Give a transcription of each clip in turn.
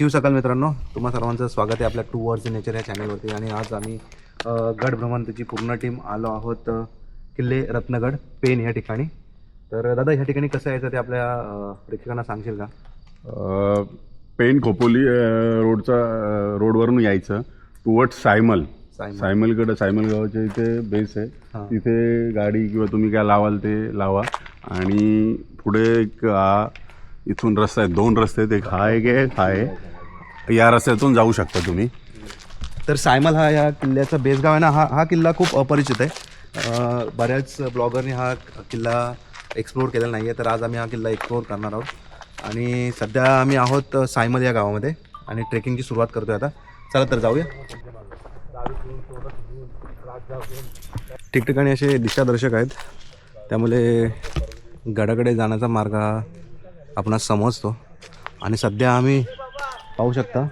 शिवसकाल मित्रांनो तुम्हा सर्वांचं स्वागत आहे आपल्या टू वर्ड्स नेचर या चॅनलवरती आणि आज आम्ही अ, गड भ्रमंतची पूर्ण टीम आलो आहोत किल्ले रत्नगड पेन या ठिकाणी. तर दादा ह्या ठिकाणी कसं यायचं ते आपल्या प्रेक्षकांना सांगशील का? पेन खोपोली रोडचा रोडवरून यायचं टुवर्ड सायमल. सायमल. सायमलकडे सायमल गावाच्या इथे बेस. आहे. तिथे गाडी किंवा तुम्ही काय लावाल ते लावा. आणि पुढे एक इथून रस्ता आहे दोन रस्ते आहेत एक हा एक आहे हा आहे या रस्त्यातून जाऊ शकता तुम्ही. तर सायमल हा या किल्ल्याचा बेसगाव आहे ना हा हा किल्ला खूप अपरिचित आहे. बऱ्याच ब्लॉगरनी हा किल्ला एक्सप्लोर केलेला नाही आहे तर आज आम्ही हा किल्ला एक्सप्लोर करणार आहोत. आणि सध्या आम्ही आहोत सायमल या गावामध्ये. आणि ट्रेकिंगची सुरुवात करतोय आता. चला तर जाऊया. ठिकठिकाणी असे दिशादर्शक आहेत. त्यामुळे गडाकडे जाण्याचा मार्ग हा आपणास समजतो. आणि सध्या आम्ही पाहू शकता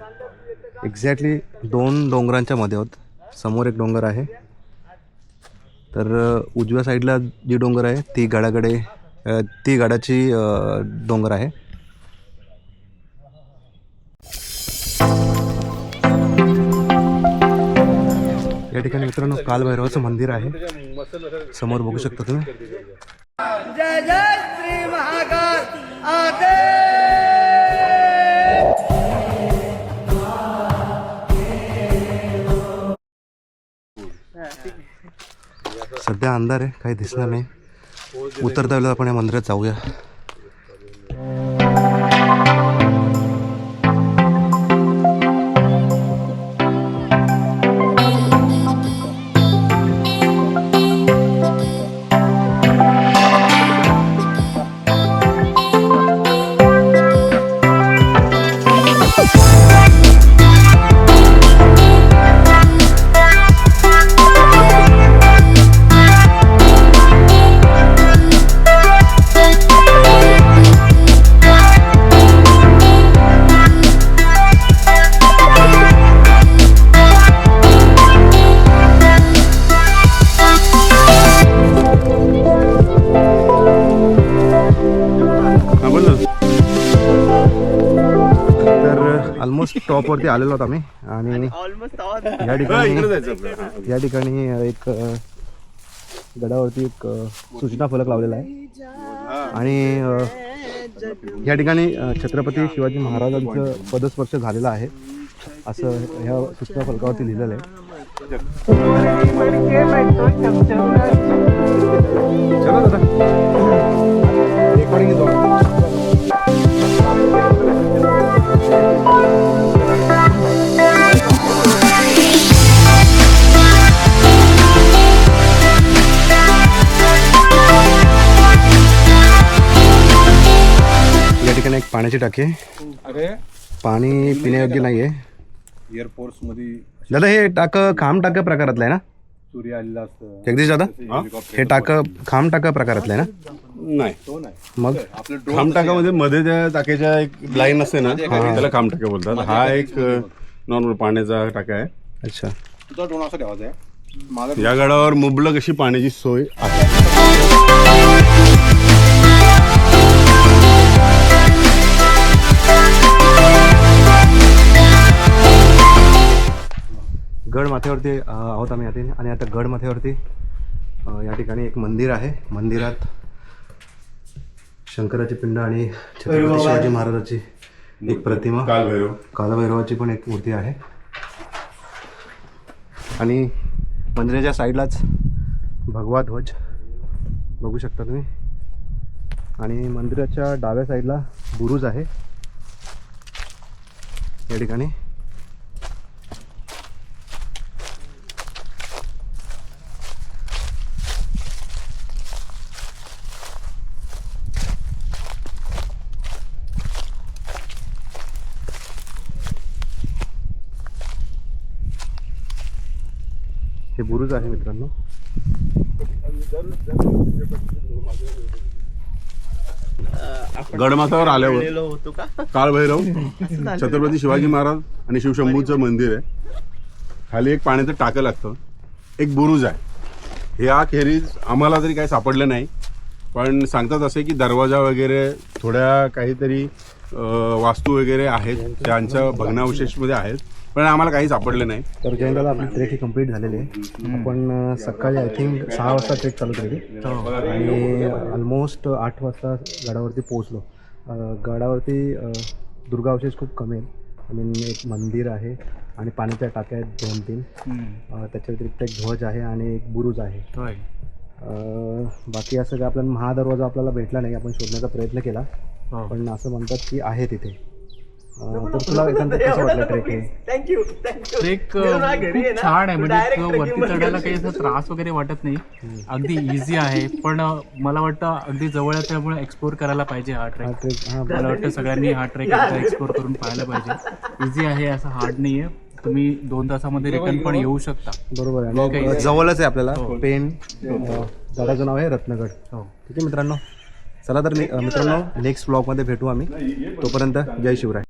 एक्झॅक्टली दोन डोंगरांच्या मध्ये आहोत. समोर एक डोंगर आहे. तर उजव्या साईडला जी डोंगर आहे ती गडाकडे ती गडाची डोंगर आहे. या ठिकाणी मित्रांनो कालभैरवाचं मंदिर आहे. समोर बघू शकता तुम्ही. जय जय श्री महाकाल. सध्या अंधार आहे काही दिसणार नाही. उतरता वेळेला आपण या मंदिरात जाऊया. ऑलमोस्ट टॉपवरती आलेलो आहोत आम्ही. आणि ऑलमोस्ट या ठिकाणी. या ठिकाणी एक गडावरती एक सूचना फलक लावलेला आहे. आणि या ठिकाणी छत्रपती शिवाजी महाराजांचं पदस्पर्श झालेला आहे. असं ह्या सूचना फलकावरती लिहिलेलं आहे. पाण्याची टाकी अरे. पाणी पिण्यायोग्य नाही आहे एअरफोर्समध्ये दादा हे टाक खांब टाक प्रकारातलं आहे ना? सूर्य आलेला असतं. जगदीश दादा हे? टाक खांब टाक प्रकारातलं आहे ना? नाही. तो नाही. मग? खामटाकामध्ये मध्ये त्या टाक्याच्या एक लाईन असते ना त्याला खामटाका बोलतात. हा एक नॉर्मल पाण्याचा टाका आहे. अच्छा. तुझा असा ठेवायचा आहे. माझा या गडावर मुबलक अशी पाण्याची सोय आहे. माथ्यावरती आहोत आम्ही आता आणि आता गड माथ्यावरती या ठिकाणी एक मंदिर आहे. मंदिरात शंकराची पिंड आणि छत्रपती शिवाजी महाराजाची एक प्रतिमा. कालभैरव. कालभैरवाची पण एक मूर्ती आहे. आणि मंदिराच्या साईडलाच भगवा ध्वज बघू शकता तुम्ही. आणि मंदिराच्या डाव्या साईडला बुरुज आहे. या ठिकाणी. हे बुरुज आहे मित्रांनो. गडमाथ्यावर आल्यावर गेलो होतो का? काळभैरव छत्रपती शिवाजी महाराज आणि शिवशंभूचं मंदिर आहे. खाली एक पाण्याचं टाकं लागतं. एक बुरुज आहे. हे अखेरीज आम्हाला तरी काही सापडलं नाही. पण सांगतात असे की दरवाजा वगैरे थोड्या काहीतरी वास्तू वगैरे आहेत. त्यांच्या भग्नावशेषमध्ये आहेत. पण आम्हाला काही सापडले नाही. तर जयंत दादा आपली ट्रेक ही कंप्लीट झालेली आहे. आपण सकाळी आय थिंक सहा वाजता ट्रेक चालू केली. आणि ऑलमोस्ट आठ वाजता गडावरती पोहोचलो. गडावरती दुर्गावशेष खूप कमी आहेत. आय मीन एक मंदिर आहे आणि पाण्याच्या टाक्या आहेत दोन तीन. त्याच्या व्यतिरिक्त एक ध्वज आहे आणि एक बुरुज आहे. बाकी असं काय आपल्याला महादरवाजा आपल्याला भेटला नाही. आपण शोधण्याचा प्रयत्न केला. हो. पण असं म्हणतात की आहे तिथे. Thank you trek? खूप छान आहे म्हणजे तो वरती चढायला काही असं त्रास वगैरे वाटत नाही. अगदी इझी आहे पण मला वाटतं अगदी जवळ आहे त्यामुळे एक्सप्लोर करायला पाहिजे हा हा ट्रेक हा मला वाटतं सगळ्यांनी हा ट्रेक एक्सप्लोर करून पाहायला पाहिजे. इझी आहे असं हार्ड नाही आहे तुम्ही दोन तासामध्ये रिटर्न पण येऊ शकता. बरोबर आहे. जवळच आहे आपल्याला. पेन अं, गडाचं नाव आहे रत्नगड. हो. ठीक आहे मित्रांनो? चला तर मित्रांनो नेक्स्ट ब्लॉगमध्ये भेटू आम्ही. तोपर्यंत जय शिवराय.